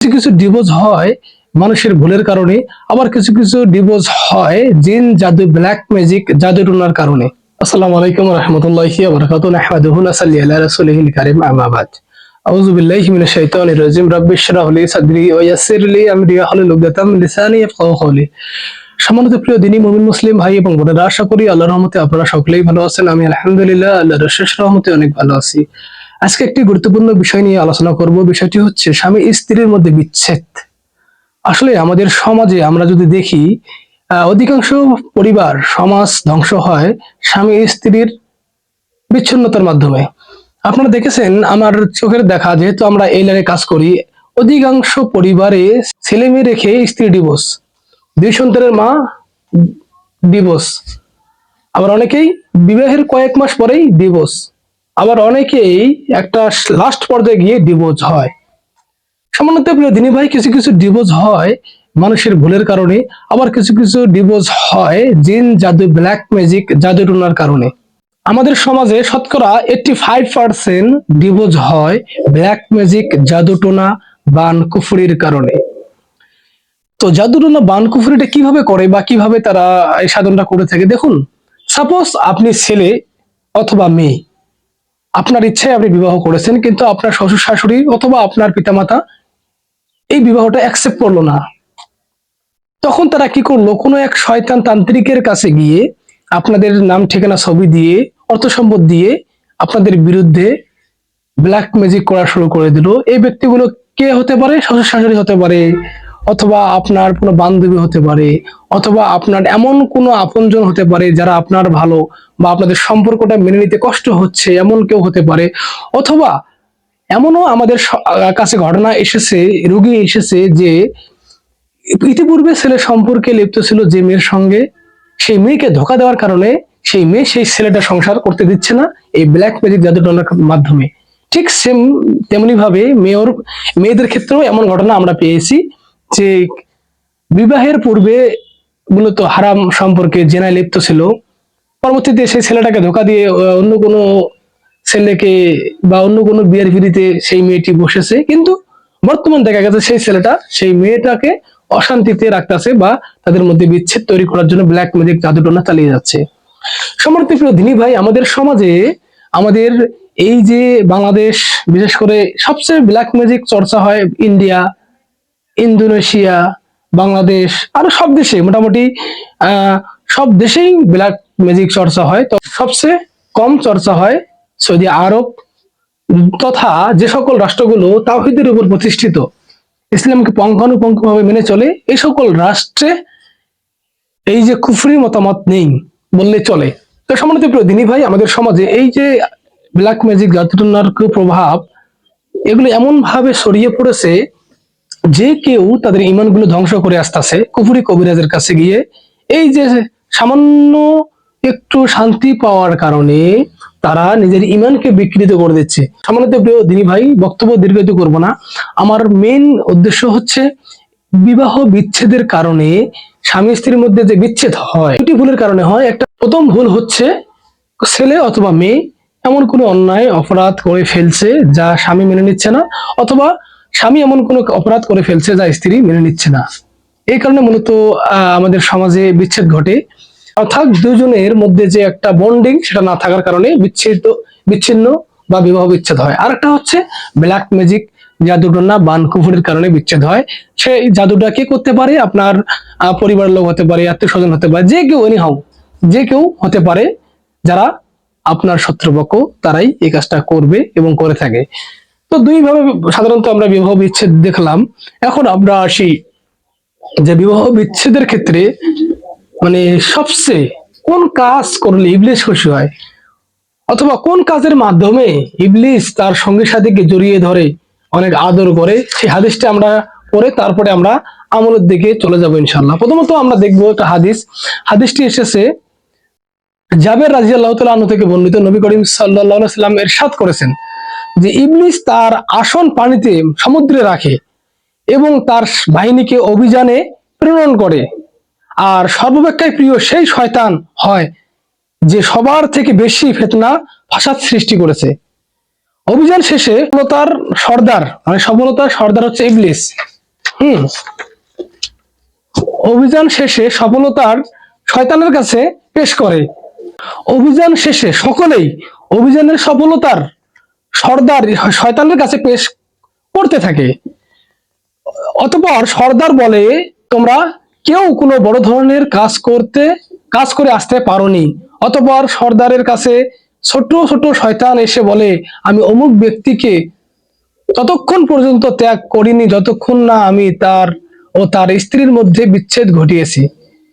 কিছু কিছু ডিভোর্স হয় মানুষের ভুলের কারণে, আবার কিছু কিছু ডিভোর্স হয় জিন, জাদু ব্ল্যাক ম্যাজিক জাদু টুনার কারণে। আসসালামু আলাইকুম রহমতুল্লাহি নাসাল্লি আলা রাসূলিহিল কারীম আউযু বিল্লাহি মিনাশ শাইতানির রাব্বি ইশরাহ লি সাদরি ওয়া ইয়াসসির লি আমরি উকদাতাম মিন লিসানি ইয়াফকাহু সম্মানিত প্রিয় দিনী মুমিন মুসলিম ভাই এবং বোনেরা, আশা করি আল্লাহর রহমতে আপনারা সকলেই ভালো আছেন। আমি আলহামদুলিল্লাহ, আল্লাহর শেষ রহমতে অনেক ভালো আছি। আজকে একটি গুরুত্বপূর্ণ বিষয় নিয়ে আলোচনা করব। বিষয়টি হচ্ছে স্বামী স্ত্রীর মধ্যে বিচ্ছেদ। আসলে আমাদের সমাজে আমরা যদি দেখি অধিকাংশ পরিবার, সমাজ ধ্বংস হয় স্বামী স্ত্রীর বিচ্ছিন্নতার মাধ্যমে। আপনারা দেখেছেন, আমার চোখের দেখা, যেহেতু আমরা এই লাইনে কাজ করি, অধিকাংশ পরিবারে ছেলে মেয়ে রেখে স্ত্রী ডিভোর্স দুই সন্তানের মা ডিভোর্স আবার অনেকেই বিবাহের কয়েক মাস পরেই ডিভোর্স আবার অনেকেই একটা লাস্ট পর্যায়ে গিয়ে ডিভোর্স হয়। সামান্যত প্রিয় দিনী ভাই, কিছু কিছু ডিভোর্স হয় মানুষের ভুলের কারণে, আবার কিছু কিছু ডিভোর্স হয় জিন, জাদু ব্ল্যাক ম্যাজিক জাদু টুনার কারণে। আমাদের সমাজে শতকরা এইটটি ফাইভ পার্সেন্ট ডিভোর্স হয় ব্ল্যাক ম্যাজিক জাদু টোনা, বান কুফুরির কারণে। তো জাদু টোনা, বান কুফুরিটা কীভাবে করে বা কীভাবে তারা এই সাধনটা করে থাকে? দেখুন সাপোজ আপনি ছেলে অথবা মেয়ে। আপনার ইচ্ছায় আপনি বিবাহ করেছেন, কিন্তু আপনার শ্বশুর শাশুড়ি অথবা আপনার পিতামাতা এই বিবাহটা অ্যাকসেপ্ট করল না। তখন তারা কি করল? কোনো এক শয়তান তান্ত্রিকের কাছে গিয়ে আপনাদের নাম, ঠিকানা, ছবি দিয়ে, অর্থ সম্পদ দিয়ে আপনাদের বিরুদ্ধে ব্ল্যাক ম্যাজিক করা শুরু করে দিল। এই ব্যক্তিগুলো কে হতে পারে? শ্বশুর শাশুড়ি হতে পারে অথবা আপনার কোনো বান্ধবী হতে পারে, অথবা আপনার এমন কোনো আপনজন হতে পারে যারা আপনার ভালো বা আপনাদের সম্পর্কটা মেনে নিতে কষ্ট হচ্ছে, এমন কেউ হতে পারে। অথবা এমনও আমাদের কাছে ঘটনা এসেছে, রোগী এসেছে যে ইতিপূর্বে ছেলে সম্পর্কে লিপ্ত ছিল যে মেয়ের সঙ্গে। সেই মেয়েকে ধোকা দেওয়ার কারণে সেই মেয়ে সেই ছেলেটা সংসার করতে দিচ্ছে না এই ব্ল্যাক ম্যাজিক জাদুটনার মাধ্যমে। ঠিক সেম তেমনি ভাবে মেয়র মেয়েদের ক্ষেত্রেও এমন ঘটনা আমরা পেয়েছি। যে বিবাহের পূর্বে মূলত হারাম সম্পর্কে জেনায় লিপ্ত ছিল, পরবর্তীতে সেই ছেলেটাকে ধোকা দিয়ে অন্য কোনো ছেলেকে বা অন্য কোনো বিয়ের ফিরিতে সেই মেয়েটি বসেছে। কিন্তু বর্তমান দেখা গেছে সেই ছেলেটা সেই মেয়েটাকে অশান্তিতে রাখতেছে বা তাদের মধ্যে বিচ্ছেদ তৈরি করার জন্য ব্ল্যাক ম্যাজিক জাদুটনা চালিয়ে যাচ্ছে। সমর্থিত প্রিয় দিনী ভাই, আমাদের সমাজে আমাদের এই যে বাংলাদেশ, বিশেষ করে সবচেয়ে ব্ল্যাক ম্যাজিক চর্চা হয় ইন্ডিয়া ইন্দোনেশিয়া, বাংলাদেশ, আরও সব দেশে মোটামুটি সব দেশেই ব্ল্যাক ম্যাজিক চর্চা হয়। তো সবচেয়ে কম চর্চা হয় সৌদি আরব তথা যে সকল রাষ্ট্রগুলো তাওহিদের উপর প্রতিষ্ঠিত, ইসলামকে পঙ্খানুপঙ্খভাবে মেনে চলে, এই সকল রাষ্ট্রে এই যে কুফরি মতামত নেই বললে চলে। তো সম্মানিত প্রিয় দিনী ভাই, আমাদের সমাজে এই যে ব্ল্যাক ম্যাজিক জাতুটনার কুপ্রভাব এগুলো এমন ভাবে ছড়িয়ে পড়েছে যে কেউ তাদের ইমানগুলো ধ্বংস করে আসতেছে, কুফুরি কবিরাজের কাছে গিয়ে, এই যে সামান্য একটু শান্তি পাওয়ার কারণে তারা নিজের ইমানকে বিকৃত করে দিচ্ছে। সামান্য প্রিয় দিনী ভাই, বক্তব্য দীর্ঘায়িত করব না। আমার মেন উদ্দেশ্য হচ্ছে বিবাহ বিচ্ছেদের কারণে স্বামী স্ত্রীর মধ্যে যে বিচ্ছেদ হয়, দুটি ভুলের কারণে হয়। একটা প্রথম ভুল হচ্ছে ছেলে অথবা মেয়ে এমন কোনো অন্যায়, অপরাধ করে ফেলছে যা স্বামী মেনে নিচ্ছে না, অথবা স্বামী এমন কোনো অপরাধ করে ফেলছে যা স্ত্রী মেনে নিচ্ছে না। এই কারণে মূলত আমাদের সমাজে বিচ্ছেদ ঘটে। অর্থাৎ দুজনের মধ্যে যে একটা বন্ডিং সেটা না থাকার কারণে বিচ্ছেদ বিচ্ছিন্ন বা বিবাহ বিচ্ছেদ হয়। আর একটা হচ্ছে ব্ল্যাক ম্যাজিক জাদুটনা বান কুফুরের কারণে বিচ্ছেদ হয়। সেই জাদুটা কে করতে পারে? আপনার পরিবারের লোক হতে পারে, আত্মীয় স্বজন হতে পারে, যে কেউ এনি হাউ যে কেউ হতে পারে যারা আপনার শত্রুপক্ষ, তারাই এই কাজটা করবে এবং করে থাকে। তো দুই ভাবে সাধারণত আমরা বিবাহ বিচ্ছেদ দেখলাম। এখন আমরা আসি যে বিবাহ বিচ্ছেদের ক্ষেত্রে মানে সবচেয়ে কোন কাজ করলে ইবলিশ খুশি হয়? অথবা কোন কাজের মাধ্যমে ইবলিস তার সঙ্গী সাথীকে জড়িয়ে ধরে, অনেক আদর করে, সেই হাদিসটা আমরা পরে তারপরে আমরা আমলের দিকে চলে যাব ইনশাল্লাহ প্রথমত আমরা দেখব একটা হাদিস। হাদিসটি এসেছে জাবের রাজি আল্লাহ তালু থেকে বর্ণিত। নবী করিম সাল্লাহ সাল্লাম এর এরশাদ করেছেন। যে ইবলিস তার আসন পানিতে সমুদ্রে রাখে এবং তার বাহিনীকে অভিযানে প্রেরণ করে। আর সর্বাপেক্ষায় প্রিয় সেই শয়তান হয় যে সবার থেকে বেশি ফেতনা, ফাসাদ সৃষ্টি করেছে। অভিযান শেষে সফলতার সর্দার মানে সফলতার সর্দার হচ্ছে ইবলিস। হুম। অভিযান শেষে সফলতার শয়তানের কাছে পেশ করে। অভিযান শেষে সকলেই অভিযানের সফলতার সর্দার শয়তানের কাছে পেশ করতে থাকে। অতপর সর্দার বলে, তোমরা কেউ কোনো বড় ধরনের কাজ করতে, কাজ করে আসতে পারোনি। অতপর সর্দারের কাছে ছোট ছোট শয়তান এসে বলে, আমি অমুক ব্যক্তিকে ততক্ষণ পর্যন্ত ত্যাগ করিনি যতক্ষণ না আমি তার ও তার স্ত্রীর মধ্যে বিচ্ছেদ ঘটিয়েছি।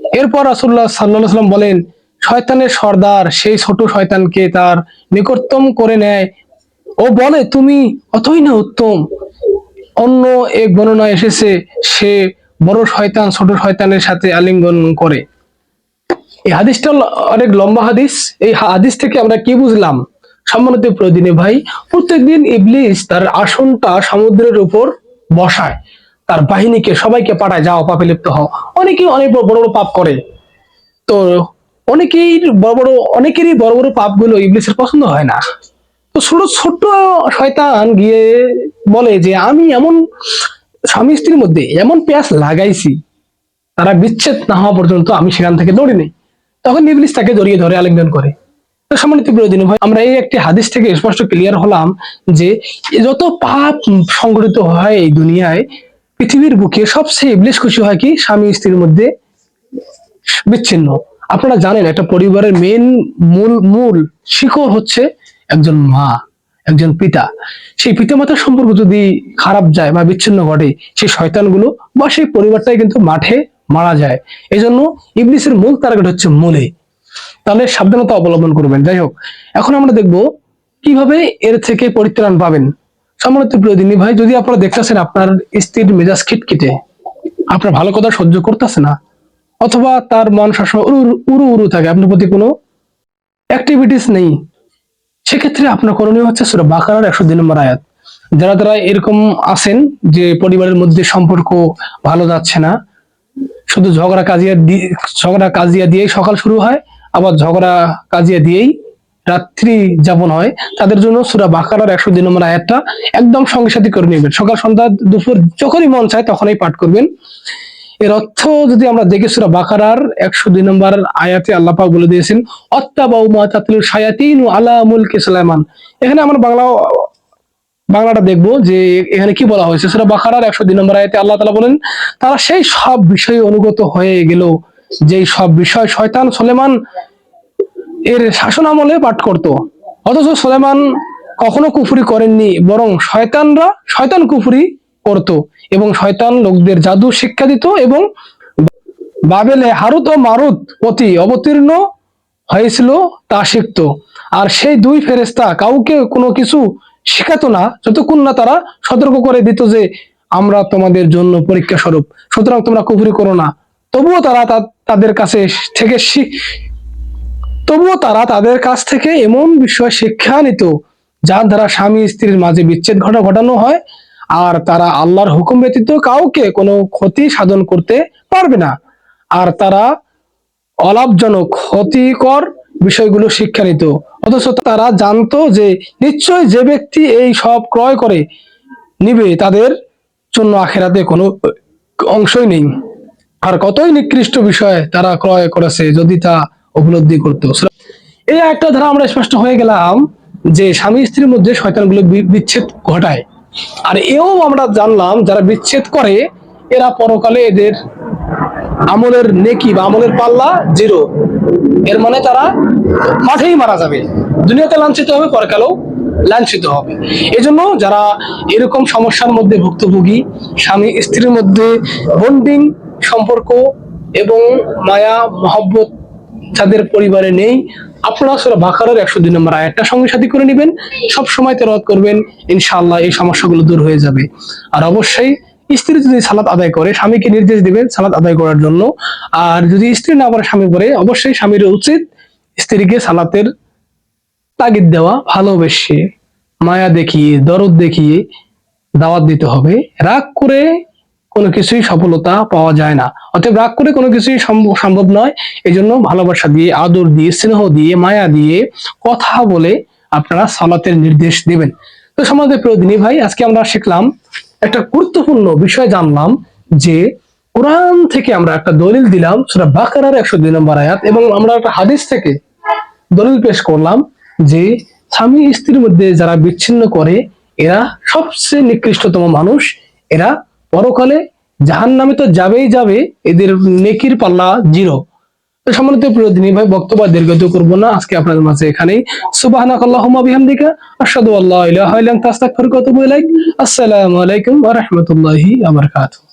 এরপর রাসূলুল্লাহ সাল্লাল্লাহু আলাইহি সাল্লাম বলেন, শয়তানের সর্দার, সেই ছোট শয়তানকে তার নিকটতম করে নেয় ও বলে, তুমি অতই না উত্তম। অন্য এক বর্ণনা এসেছে, সে বড় শয়তান, ছোট শয়তানের সাথে আলিঙ্গন করে। এই হাদিসটা অনেক লম্বা হাদিস। এই হাদিস থেকে আমরা কি বুঝলাম? সম্মানিত প্রদিনে ভাই, প্রত্যেকদিন ইবলিস তার আসনটা সমুদ্রের উপর বসায়। তার বাহিনীকে সবাইকে পাঠায়, যাও পাপে লিপ্ত হও। অনেকেই অনেক বড় বড় পাপ করে। তো অনেকেই বড় বড়, অনেকেরই বড় বড় পাপগুলো ইবলিসের পছন্দ হয় না। তো ছোট ছোট্ট শয়তান গিয়ে বলে যে, আমি এমন স্বামী স্ত্রীর মধ্যে এমন পেঁয়াজ লাগাইছি, তারা বিচ্ছেদ না হওয়া পর্যন্ত আমি সেখান থেকে দৌড়ি নেই। তখন ইবলিস তাকে জড়িয়ে ধরে আলিঙ্গন করে। সম্মানিত প্রয়োজন ভাই, আমরা এই একটি হাদিস থেকে স্পষ্ট ক্লিয়ার হলাম যে, যত পাপ সংগঠিত হয় এই দুনিয়ায়, পৃথিবীর বুকে সবচেয়ে ইবলিস খুশি হয় কি? স্বামী স্ত্রীর মধ্যে বিচ্ছিন্ন। আপনারা জানেন, একটা পরিবারের মেন মূল মূল শিকড় হচ্ছে একজন মা, একজন পিতা, সেই পিতামাতার সম্পর্ক যদি খারাপ যায় বা বিচ্ছিন্ন ঘটে, সেই শয়তানগুলো বা সেই পরিবারটাই কিন্তু মাঠে মারা যায়। এই জন্য ইবলিসের মূল টার্গেট হচ্ছে মূলে তাহলে সাবধানতা অবলম্বন করবেন। যাই হোক, এখন আমরা দেখব কীভাবে এর থেকে পরিত্রাণ পাবেন। সম্মানিত প্রিয় দিনী ভাই, যদি আপনারা দেখতেছেন আপনার স্ত্রীর মেজাজ খিটখিটে, আপনার ভালো কথা সহ্য করতেছে না, অথবা তার মন সবসময় উরু উরু থাকে, আপনার প্রতি কোনো অ্যাক্টিভিটিস নেই সেক্ষেত্রে আপনার করণীয় হচ্ছে সুরা বাকারার একশো দুই নম্বর আয়াত। যারা তারা এরকম আছেন যে পরিবারের মধ্যে সম্পর্ক ভালো যাচ্ছে না, শুধু ঝগড়া কাজিয়া দিয়ে ঝগড়া কাজিয়া দিয়েই সকাল শুরু হয়, আবার ঝগড়া কাজিয়া দিয়েই রাত্রি যাপন হয়, তাদের জন্য সুরা বাকারার একশো দুই নম্বর আয়াতটা একদম সঙ্গে সাথে করে নেবেন। সকাল, সন্ধ্যা, দুপুর যখনই মন চায় তখনই পাঠ করবেন। এর অর্থ যদি আমরা দেখি সুরা বাকারার একশো দুই নম্বর আয়াতে আল্লাহ পাক বলে দিয়েছেন, অত্তাবাউ মা তাতলু শায়াতিন আলা মুলকি সুলাইমান। এখানে আমরা বাংলা, বাংলাটা দেখব যে এখানে কি বলা হয়েছে। সুরা বাকারার একশো দুই নম্বর আয়াতে আল্লাহ তালা বলেন, তারা সেই সব বিষয়ে অনুগত হয়ে গেল, যেই সব বিষয় শয়তান সুলেমান এর শাসন আমলে পাঠ করত। অথচ সুলেমান কখনো কুফুরি করেননি, বরং শয়তানরা, শয়তান কুফুরি করত। এবং শয়তান লোকদের জাদু শিক্ষা দিত এবং বাবেলে হারুত ও মারুত অতি অবতীর্ণ হয়েছিল তা শিখত। আর সেই দুই ফেরেস্তা কাউকে কোনো কিছু শেখাতো না, যতক্ষণ না তারা সতর্ক করে দিত যে, আমরা তোমাদের জন্য পরীক্ষা স্বরূপ, সুতরাং তোমরা কুফরি করো না। তবুও তারা তাদের কাছে থেকে তবুও তারা তাদের কাছ থেকে এমন বিষয় শিক্ষা নিত, যার দ্বারা স্বামী স্ত্রীর মাঝে বিচ্ছেদ ঘটা, ঘটানো হয়। আর তারা আল্লাহর হুকুম ব্যতীত কাউকে কোনো ক্ষতি সাধন করতে পারবে না। আর তারা অলাভজনক, ক্ষতিকর বিষয়গুলো শিক্ষা নিত। অথচ তারা জানতো যে নিশ্চয় যে ব্যক্তি এই সব ক্রয় করে নিবে, তাদের জন্য আখেরাতে কোনো অংশই নেই। আর কতই নিকৃষ্ট বিষয় তারা ক্রয় করেছে যদি তা উপলব্ধি করতো। এই একটা ধারা আমরা স্পষ্ট হয়ে গেলাম যে স্বামী স্ত্রীর মধ্যে শয়তানগুলো বিচ্ছেদ ঘটায়। আর এও আমরা জানলাম, যারা বিচ্ছেদ করে, এরা পরকালে এদের আমলের নেকি বা আমলের পাল্লা জিরো। এর মানে তারা মাঠেই মারা যাবে। দুনিয়াতে লাঞ্ছিত হবে, পরকালেও লাঞ্ছিত হবে। এজন্য যারা এরকম সমস্যার মধ্যে ভুক্তভোগী, স্বামী, স্ত্রীর মধ্যে বন্ডিং, সম্পর্ক এবং মায়া, মহব্বত যাদের পরিবারে নেই আপনারা সুরা বাকারের একশো দুই নম্বর আয়াতটা সঙ্গে সাথে করে নেবেন। সব সময় তেলাওয়াত করবেন, ইনশাআল্লাহ এই সমস্যাগুলো দূর হয়ে যাবে। আর অবশ্যই স্ত্রী যদি সালাত আদায় করে, স্বামীকে নির্দেশ দিবেন সালাত আদায় করার জন্য। আর যদি স্ত্রী না পারে স্বামী করে অবশ্যই স্বামীর উচিত স্ত্রীকে সালাতের তাগিদ দেওয়া, ভালোবেসে, মায়া দেখিয়ে, দরদ দেখিয়ে দাওয়াত দিতে হবে। রাগ করে কোনো কিছুই সফলতা পাওয়া যায় না। অতএব রাগ করে কোনো কিছুই সম্ভব নয়। এই জন্য ভালোবাসা দিয়ে, আদর দিয়ে, স্নেহ দিয়ে, মায়া দিয়ে কথা বলে আপনারা সালাতের নির্দেশ দিবেন। তো সমাজের প্রিয় ভাই, আজকে আমরা শিখলাম একটা গুরুত্বপূর্ণ বিষয় জানলাম যে কোরআন থেকে আমরা একটা দলিল দিলাম সেটা বাকারার একশো দুই নম্বর আয়াত, এবং আমরা একটা হাদিস থেকে দলিল পেশ করলাম যে স্বামী স্ত্রীর মধ্যে যারা বিচ্ছিন্ন করে, এরা সবচেয়ে নিকৃষ্টতম মানুষ। এরা পরকালে জাহান নামে তো যাবেই যাবে, এদের নেকির পাল্লা জিরো। সম্মানিত প্রিয় দিনী ভাই, বক্তব্য দীর্ঘ দীর্ঘত করব না। আজকে আপনাদের মাঝে এখানেই। সুবাহিকা বিহামদিকা, আশহাদু আসসালামু আলাইকুম ওয়া রাহমাতুল্লাহি ওয়া